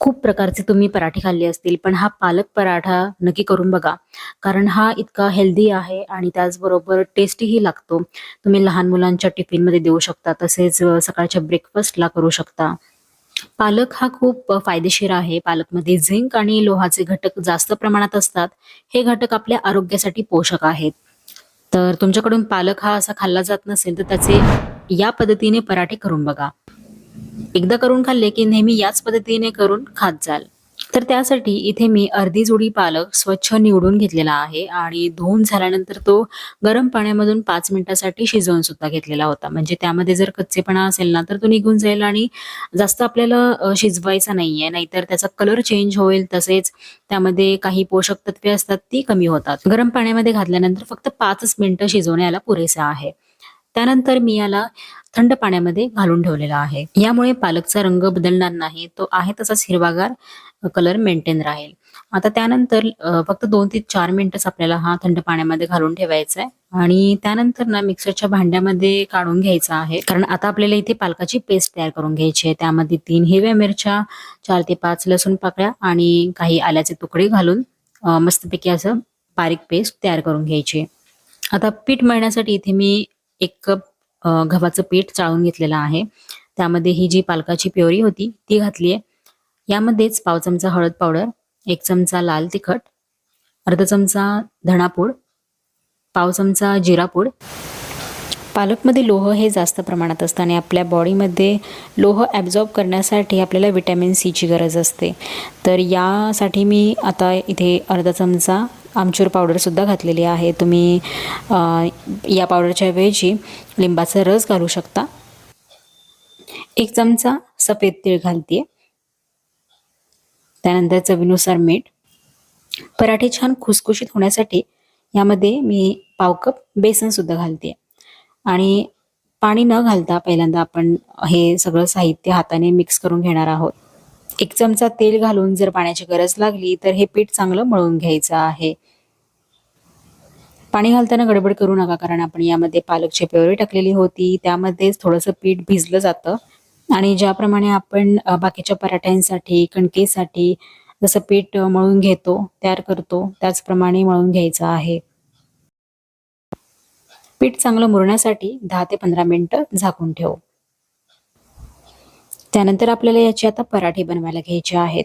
खूप प्रकारचे तुम्ही पराठे खाल्ले असतील, पण हा पालक पराठा नक्की करून बघा. कारण हा इतका हेल्दी आहे आणि त्याचबरोबर टेस्टीही लागतो. तुम्ही लहान मुलांच्या टिफिनमध्ये देऊ शकता, तसेच सकाळच्या ब्रेकफास्टला करू शकता. पालक हा खूप फायदेशीर आहे. पालकमध्ये झिंक आणि लोहाचे घटक जास्त प्रमाणात असतात. हे घटक आपल्या आरोग्यासाठी पोषक आहेत. तर तुमच्याकडून पालक हा असा खाल्ला जात नसेल, तर त्याचे या पद्धतीने पराठे करून बघा. एकदा करून खाल्ले, की नेहमी याच पद्धतीने करून खात जाल. तर त्यासाठी इथे मी अर्धी जुडी पालक स्वच्छ निवडून घेतलेला आहे आणि धुवून झाल्यानंतर तो गरम पाण्यामधून पाच मिनिटासाठी शिजवून सुद्धा घेतलेला होता. म्हणजे त्यामध्ये जर कच्चेपणा असेल ना, तर तो निघून जाईल आणि जास्त आपल्याला शिजवायचा नाहीये. नाहीतर त्याचा कलर चेंज होईल. तसेच त्यामध्ये काही पोषक तत्वे असतात ती कमी होतात. गरम पाण्यामध्ये घातल्यानंतर फक्त पाचच मिनिटं शिजवणे याला आहे. त्यानंतर मी याला थंड पाण्यामध्ये घालून ठेवलेला आहे. यामुळे पालकचा रंग बदलणार नाही. तो आहे तसाच हिरवागार कलर मेंटेन राहील. आता त्यानंतर फक्त दोन ते चार मिनिटच आपल्याला हा थंड पाण्यामध्ये घालून ठेवायचा आहे आणि त्यानंतर ना मिक्सरच्या भांड्यामध्ये काढून घ्यायचा आहे. कारण आता आपल्याला इथे पालकाची पेस्ट तयार करून घ्यायची आहे. त्यामध्ये तीन हिरव्या मिरच्या, चार ते पाच लसूण पाकळ्या आणि काही आल्याचे तुकडे घालून मस्तपैकी असं बारीक पेस्ट तयार करून घ्यायची आता पीठ मळण्यासाठी इथे मी एक कप गव्हाचं पीठ चाळून घेतलेलं आहे. त्यामध्ये ही जी पालकाची प्युरी होती ती घातली आहे. यामध्येच पाव चमचा हळद पावडर, एक चमचा लाल तिखट, अर्धा चमचा धणापूड, पाव चमचा जिरापूड. पालकमध्ये लोह हे जास्त प्रमाणात असतं आणि आपल्या बॉडीमध्ये लोह ॲब्झॉर्ब करण्यासाठी आपल्याला व्हिटॅमिन सीची गरज असते. तर यासाठी मी आता इथे अर्धा चमचा आमचूर पावडरसुद्धा घातलेली आहे. तुम्ही या पावडरच्या ऐवजी लिंबाचा रस घालू शकता. एक चमचा सफेद तीळ घालतेय. त्यानंतर चवीनुसार मीठ. पराठे छान खुसखुशीत होण्यासाठी यामध्ये मी पाव कप बेसन सुद्धा घालते आणि पाणी न घालता पहिल्यांदा आपण हे सगळं साहित्य हाताने मिक्स करून घेणार आहोत. एक चमचा तेल घालून जर पाण्याची गरज लागली, तर हे पीठ चांगलं मळून घ्यायचं आहे. पाणी घालताना गडबड करू नका, कारण आपण यामध्ये पालकची प्युरी टाकलेली होती. त्यामध्येच थोडंसं पीठ भिजलं जातं आणि ज्याप्रमाणे आपण बाकीच्या पराठ्यांसाठी, कणकेसाठी जसं पीठ मळून घेतो, तयार करतो, त्याचप्रमाणे मळून घ्यायचं आहे. पीठ चांगलं मुरण्यासाठी दहा ते 15 मिनिटं झाकून ठेवू. त्यानंतर आपल्याला याचे आता पराठे बनवायला घ्यायचे आहेत.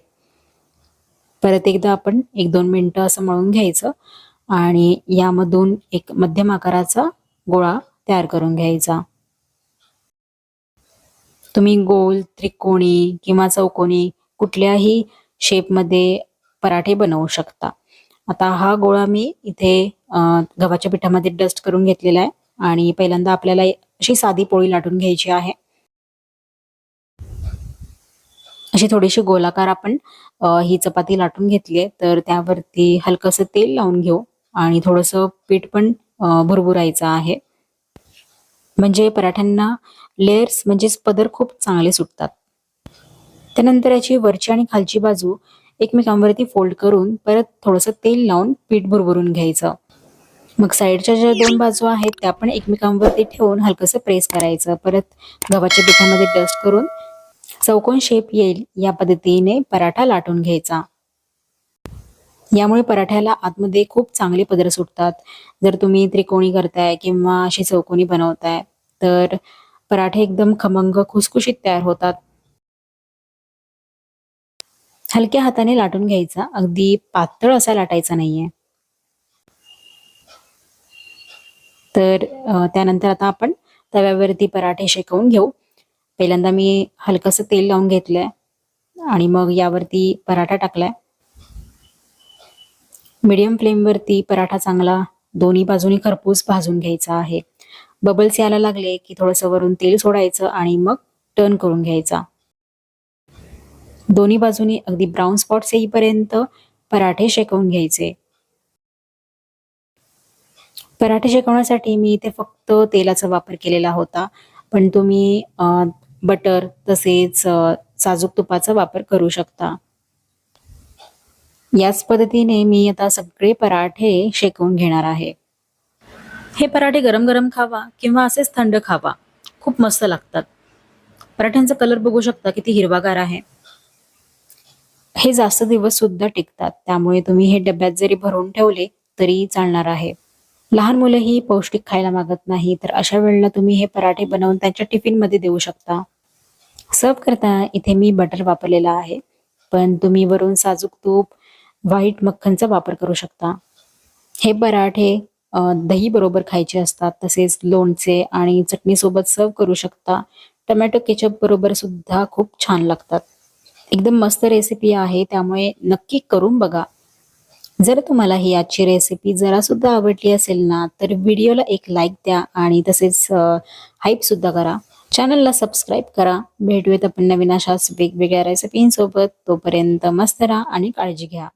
परत एकदा आपण एक दोन मिनटं असं मळून घ्यायचं आणि यामधून एक मध्यम आकाराचा गोळा तयार करून घ्यायचा. तुम्ही गोल, त्रिकोणी किंवा चौकोनी कुठल्याही शेपमध्ये पराठे बनवू शकता. आता हा गोळा मी इथे गव्हाच्या पिठामध्ये डस्ट करून घेतलेला आहे आणि पहिल्यांदा आपल्याला अशी साधी पोळी लाटून घ्यायची आहे. अशी थोडीशी गोलाकार आपण ही चपाती लाटून घेतली आहे. तर त्यावरती हलकसं तेल लावून घेऊ आणि थोडंसं पीठ पण भरभुरायचं भुरभुरायचं आहे. म्हणजे पराठ्यांना लेयर्स म्हणजेच पदर खूप चांगले सुटतात. त्यानंतर याची वरची आणि खालची बाजू एकमेकांवरती फोल्ड करून परत थोडंसं तेल लावून पीठ भरभरून घ्यायचं. मग साईडच्या ज्या दोन बाजू आहेत त्या पण एकमेकांवरती ठेवून हलकंसं प्रेस करायचं. परत गव्हाच्या पिठामध्ये डस्ट करून चौकोन शेप येईल या पद्धतीने पराठा लाटून घ्यायचा. यामुळे पराठ्याला आतमध्ये खूप चांगले पदर सुटतात. जर तुम्ही त्रिकोणी करताय किंवा अशी चौकोनी बनवताय, तर पराठे एकदम खमंग, खुसखुशीत तयार होतात. हलक्या हाताने लाटून घ्यायचा. अगदी पातळ असा लाटायचा नाहीये. तर त्यानंतर आता आपण तव्यावरती पराठे शेकवून घेऊ. पहिल्यांदा मी हलकंसं तेल लावून घेतलंय आणि मग यावरती पराठा टाकलाय. मीडियम फ्लेमवरती पराठा चांगला दोन्ही बाजूनी खरपूस भाजून घ्यायचा आहे. बबल्स यायला लागले, की थोडंसं वरून तेल सोडायचं आणि मग टर्न करून घ्यायचा. दोन्ही बाजूनी अगदी ब्राऊन स्पॉट्स येईपर्यंत पराठे शेकवून घ्यायचे. पराठे शेकवण्यासाठी मी इथे फक्त तेलाचा वापर केलेला होता. पण तुम्ही बटर तसेच साजूक तुपाचा वापर करू शकता. याच पद्धतीने मी आता सगळे पराठे शेकवून घेणार आहे. हे पराठे गरम-गरम खावा किंवा असेच थंड खावा. खूप मस्त लागतात. पराठ्यांचा कलर बघू शकता किती हिरवागार आहे. हे जास्त दिवस सुद्धा टिकतात त्यामुळे तुम्ही हे डब्यात जरी भरून ठेवले तरी चालणार आहे लहान मुलंही पौष्टिक खायला मागत नाही तर अशा वेळेला तुम्ही हे पराठे बनवून त्यांच्या टिफिनमध्ये देऊ शकता सर्व करताना इथे मी बटर वापरलेला आहे. पण तुम्ही वरून साजूक तूप व्हाईट मक्खनचा वापर करू शकता. हे पराठे दही बरोबर खायचे असतात. तसेच लोणचे आणि चटणीसोबत सर्व करू शकता. टमॅटो केचप बरोबर सुद्धा खूप छान लागतात. एकदम मस्त रेसिपी आहे. त्यामुळे नक्की करून बघा. जर तुम्हाला ही आजची रेसिपी जरा सुद्धा आवडली असेल ना तर व्हिडिओला एक लाईक द्या आणि तसेच हाईप सुद्धा करा. चॅनलला सबस्क्राईब करा. भेटूयात आपण नवीन अशाच वेगवेगळ्या रेसिपींसोबत तोपर्यंत मस्त राहा आणि काळजी घ्या.